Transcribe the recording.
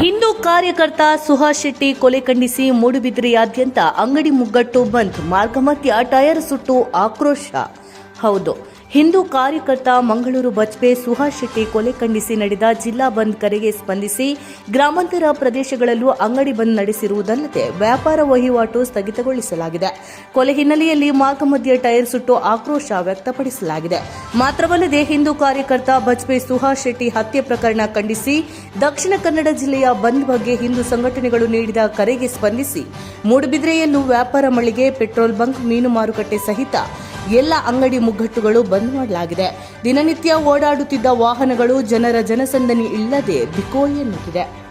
ಹಿಂದೂ ಕಾರ್ಯಕರ್ತ ಸುಹಾಸ್ ಶೆಟ್ಟಿ ಕೊಲೆ ಖಂಡಿಸಿ ಮೂಡುಬಿದಿರೆಯಾದ್ಯಂತ ಅಂಗಡಿ ಮುಗ್ಗಟ್ಟು ಬಂದ್ ಮಾರ್ಗ ಮಧ್ಯ ಟೈರ್ ಸುಟ್ಟು ಆಕ್ರೋಶ. ಹೌದು. ಹಿಂದೂ ಕಾರ್ಯಕರ್ತ ಮಂಗಳೂರು ಬಜ್ಪೆ ಸುಹಾಸ್ ಶೆಟ್ಟಿ ಕೊಲೆ ಖಂಡಿಸಿ ನಡೆದ ಜಿಲ್ಲಾ ಬಂದ್ ಕರೆಗೆ ಸ್ಪಂದಿಸಿ ಗ್ರಾಮಾಂತರ ಪ್ರದೇಶಗಳಲ್ಲೂ ಅಂಗಡಿ ಬಂದ್ ನಡೆಸಿರುವುದಲ್ಲದೆ ವ್ಯಾಪಾರ ವಹಿವಾಟು ಸ್ಥಗಿತಗೊಳಿಸಲಾಗಿದೆ. ಕೊಲೆ ಹಿನ್ನೆಲೆಯಲ್ಲಿ ಮಾರ್ಗ ಮಧ್ಯೆ ಟೈರ್ ಸುಟ್ಟು ಆಕ್ರೋಶ ವ್ಯಕ್ತಪಡಿಸಲಾಗಿದೆ. ಮಾತ್ರವಲ್ಲದೆ ಹಿಂದೂ ಕಾರ್ಯಕರ್ತ ಬಜ್ಪೆ ಸುಹಾಸ್ ಶೆಟ್ಟಿ ಹತ್ಯೆ ಪ್ರಕರಣ ಖಂಡಿಸಿ ದಕ್ಷಿಣ ಕನ್ನಡ ಜಿಲ್ಲೆಯ ಬಂದ್ ಬಗ್ಗೆ ಹಿಂದೂ ಸಂಘಟನೆಗಳು ನೀಡಿದ ಕರೆಗೆ ಸ್ಪಂದಿಸಿ ಮೂಡುಬಿದ್ರೆಯಲ್ಲೂ ವ್ಯಾಪಾರ ಮಳಿಗೆ ಪೆಟ್ರೋಲ್ ಬಂಕ್ ಮೀನು ಮಾರುಕಟ್ಟೆ ಸಹಿತ ಎಲ್ಲ ಅಂಗಡಿ ಮುಗ್ಗಟ್ಟುಗಳು ಬಂದ್ ಮಾಡಲಾಗಿದೆ. ದಿನನಿತ್ಯ ಓಡಾಡುತ್ತಿದ್ದ ವಾಹನಗಳು ಜನರ ಜನಸಂದಣಿ ಇಲ್ಲದೆ ಬಿಕೋ ಎನ್ನುತ್ತಿದೆ.